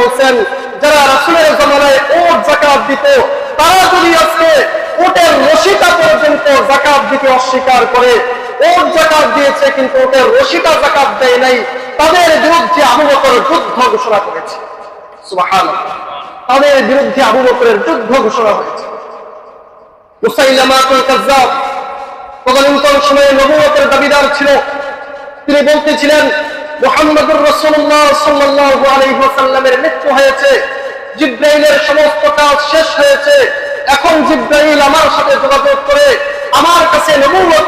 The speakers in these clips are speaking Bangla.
বলছেন যারা রাসুলের জমানায় ওট জাকাত দিত, তারা যদি আজকে ওটের রশিটা পর্যন্ত জাকাত দিতে অস্বীকার করে ওট জাকাত দিয়েছে কিন্তু ওটের রশিটা জাকাত দেয় নাই, তাদের বিরুদ্ধে আবু বকর যুদ্ধ ঘোষণা করেছে। সুবহানাল্লাহ। তাদের বিরুদ্ধে আবু বকরের যুদ্ধ ঘোষণা হয়েছে। মুসাইলামাতুল কাজ্জাব তদানীন্তন সময়ে নবুয়তের দাবিদার ছিল। তিনি বলতেছিলেন মৃত্যু হয়েছে। জিব্রাইলের সমস্ত কাজ শেষ হয়েছে। এখন জিব্রাইল আমার সাথে যোগাযোগ করে আমার কাছে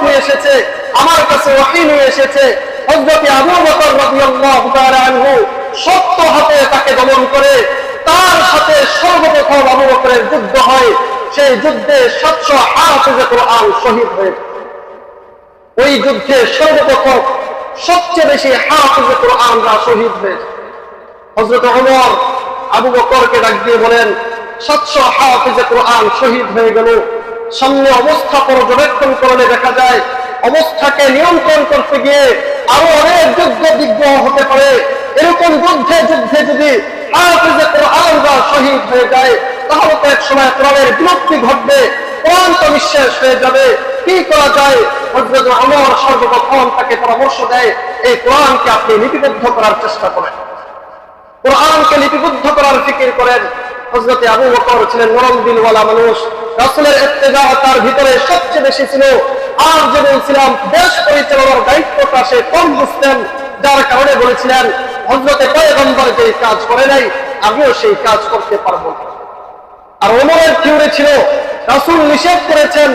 নিয়ে এসেছে, আমার কাছে নিয়ে এসেছে। হযরত আবু বকর রাদিয়াল্লাহু তাআলা আনহু সত্য হাতে তাকে দমন করে, তার সাথে সর্বপ্রথম আবু বকরের যুদ্ধ হয়। সেই যুদ্ধে সাতশো হাফিজে কোরআন শহীদ হয়েছে ওই যুদ্ধে সর্বপ্রথম সবচেয়ে বেশি হাফিজে কোরআনরা শহীদ হয়েছে হজরত ওমর আবু বকরকে ডাক দিয়ে বলেন, সাতশো হাফিজে কোরআন শহীদ হয়ে গেল। সামনে অবস্থা পর্যবেক্ষণ করলে দেখা যায়, অবস্থাকে নিয়ন্ত্রণ করতে গিয়ে আরও অনেক যুদ্ধ বিগ্রহ হতে পারে। এরকম যুদ্ধে যুদ্ধে যদি হাফিজে কোরআনরা শহীদ হয়ে যায়, তাহলে তো এক সময় কোরআনের বিলুপ্তি ঘটবে, কোরআন তো নিঃশেষ হয়ে যাবে। কি করা যায়? হজরত অমর সর্বপ্রথম তাকে পরামর্শ দেয়, এই কোরআনকে আপনি লিপিবদ্ধ করার চেষ্টা করেন। কোরআনকে লিপিবদ্ধ করার ফিকির করেন। হজরতে আবু বকর ছিলেন নরম দিলওয়ালা মানুষ। রাসুলের ইত্তেজা তার ভিতরে সবচেয়ে বেশি ছিল। আর যে বলছিলাম, দেশ পরিচালনার দায়িত্বটা সে কম বুঝতেন, যার কারণে বলেছিলেন হজরতে পয়গম্বর যে কাজ করে নাই, আমিও সেই কাজ করতে পারব আর ওমরের থিওরি ছিল, রাসুল নিষেধ করেছেন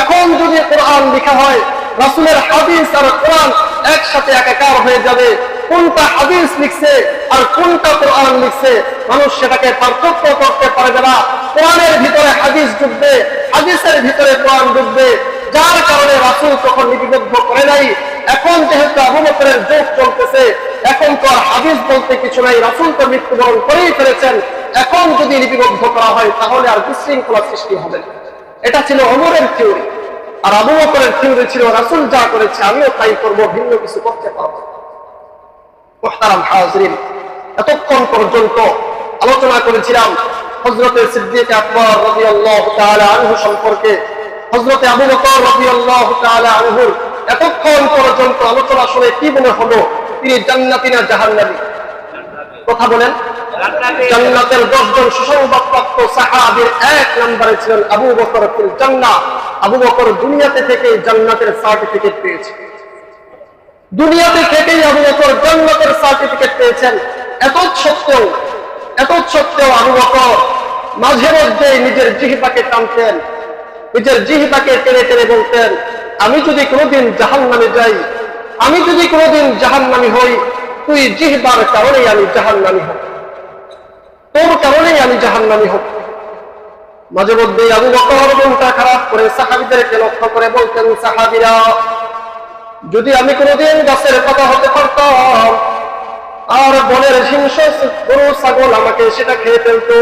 এখন যদি কোরআন লেখা হয়, রাসুলের হাদিস আর কোরআন একসাথে একাকার হয়ে যাবে। কোনটা হাদিস লিখছে আর কোনটা কোরআন লিখছে, মানুষ সেটাকে পার্থক্য করতে পারবে না। কোরআনের ভিতরে হাদিস ডুববে, হাদিসের ভিতরে কোরআন ডুববে। যার কারণে রাসুল তখন লিপিবদ্ধ করে নাই। এখন যেহেতু আবু বকরের যুগ চলতেছে, এখন তো আর হাদিস বলতে কিছু নাই। রাসুল তো মৃত্যুবরণ করেই ফেলেছেন। এখন যদি লিপিবদ্ধ করা হয়, তাহলে আর বিশৃঙ্খলা সৃষ্টি হবে না। এটা ছিল অমরের থিওরি আর আবু বকরের থিওরি ছিল, রাসুল যা করেছে, আমিও তাই করব, ভিন্ন কিছু করতে পারব হাজরিন, এতক্ষণ পর্যন্ত আলোচনা করেছিলাম হজরতের সিদ্দিক আকবর রবি আল্লাহ আনহু সম্পর্কে। হজরতে আবু বকর রবি আল্লাহ আনহুর এতক্ষণ পর্যন্ত আলোচনা শুনে কি মনে হলো? তিনি জান্নাতি না জাহান্নাবি কথা বলেন। জান্নাতের দশজন সুসংবাদপ্রাপ্ত সাহাবীর এক নম্বরে ছিলেন আবু বকর ফিল আবু বকর দুনিয়াতে থেকে সার্টিফিকেট পেয়েছে। দুনিয়াতে থেকেই আবু বকর সার্টিফিকেট পেয়েছেন। এত সত্ত্বেও এত সত্ত্বেও আবু বকর মাঝে মধ্যে নিজের জিহিবাকে টানতেন, নিজের জিহিবাকে টেনে টেনে বলতেন, আমি যদি কোনোদিন জাহান নামে যাই, আমি যদি কোনোদিন জাহান নামি হই, তুই জিহবার কারণেই আমি জাহান নামি হই তোর কারণেই আমি জাহান নামি হই মাঝে মধ্যে আবু বকর মনটা খারাপ করে সাহাবিদেরকে লক্ষ্য করে বলতেন, সাহাবিরা, যদি আমি কোনোদিন গাছের কথা হতে পারতাম, আর বনের হিংস গরু, ছাগল আমাকে সেটা খেয়ে ফেলতো,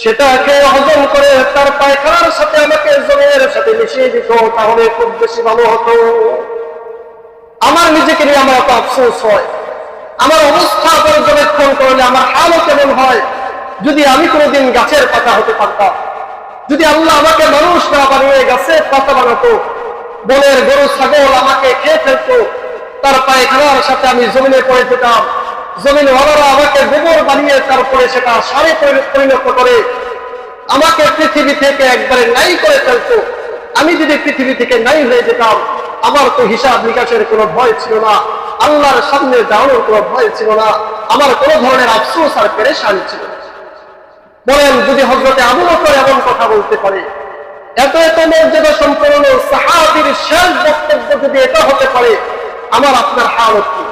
সেটা খেয়ে হজম করে তার পায়খানার সাথে আমাকে জমির সাথে মিশিয়ে দিত, তাহলে খুব বেশি ভালো হতো। আমার নিজেকে নিয়ে আমার এত আফসোস হয়। আমার অবস্থা পর্যবেক্ষণ করলে আমার হালও কেমন হয়? যদি আমি কোনোদিন গাছের পাতা হতে পারতাম, যদি আল্লাহ আমাকে মানুষ না বানিয়ে গাছের পাতা বানাতো, বনের গরু, ছাগল আমাকে খেয়ে ফেলতো, তার পায়খানার সাথে আমি জমিনে পড়ে যেতাম, জমিন ওয়ালারা আমাকে গোবর বানিয়ে তারপরে সেটা সারে পরিণত করে আমাকে পৃথিবী থেকে একবারে নাই করে ফেলতো। আমি যদি পৃথিবী থেকে নাই হয়ে যেতাম, আমার তো হিসাব নিকাশের কোনো ভয় ছিল না। আল্লাহর সামনে দাঁড়ানোর কোনো ভয় ছিল না, আমার কোনো ধরনের আফসোস আর পেরেশানি ছিল বলেন, যদি হজরতে আবু বকর এমন কথা বলতে পারে, এত এত মর্যাদা সম্পন্ন সাহাবির শেষ বক্তব্য যদি এটা হতে পারে, আমার আপনার হালত কি?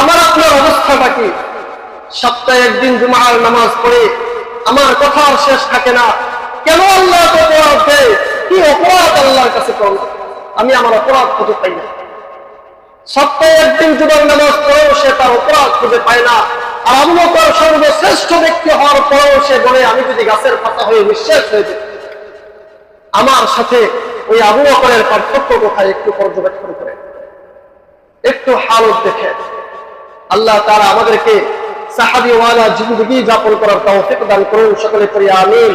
আমার আপনার অবস্থাটা কি? সপ্তাহে একদিন জুমার নামাজ পড়ে আমার কথা আর শেষ থাকে না। কেন আল্লাহ কি অপরাধ আল্লাহর কাছে করলাম আমি আমার অপরাধ খুঁজে পাই না। সপ্তাহে একদিন জুমার নামাজ পড়েও সে তার অপরাধ খুঁজে পায় না। আর আবু বকর সর্বশ্রেষ্ঠ ব্যক্তি হওয়ার পরেও সে বলে আমি যদি গাছের পাতা হয়ে নিঃশেষ হয়ে যেত আমার সাথে ওই আবু বকরের পার্থক্য কোথায় একটু পর্যবেক্ষণ করে। একটু হালত দেখে। আল্লাহ তারা আমাদেরকে সাহাবিওয়ালা জিন্দগি যাপন করার তৌফিক দান করুন। সকলে পড়ি আমিন।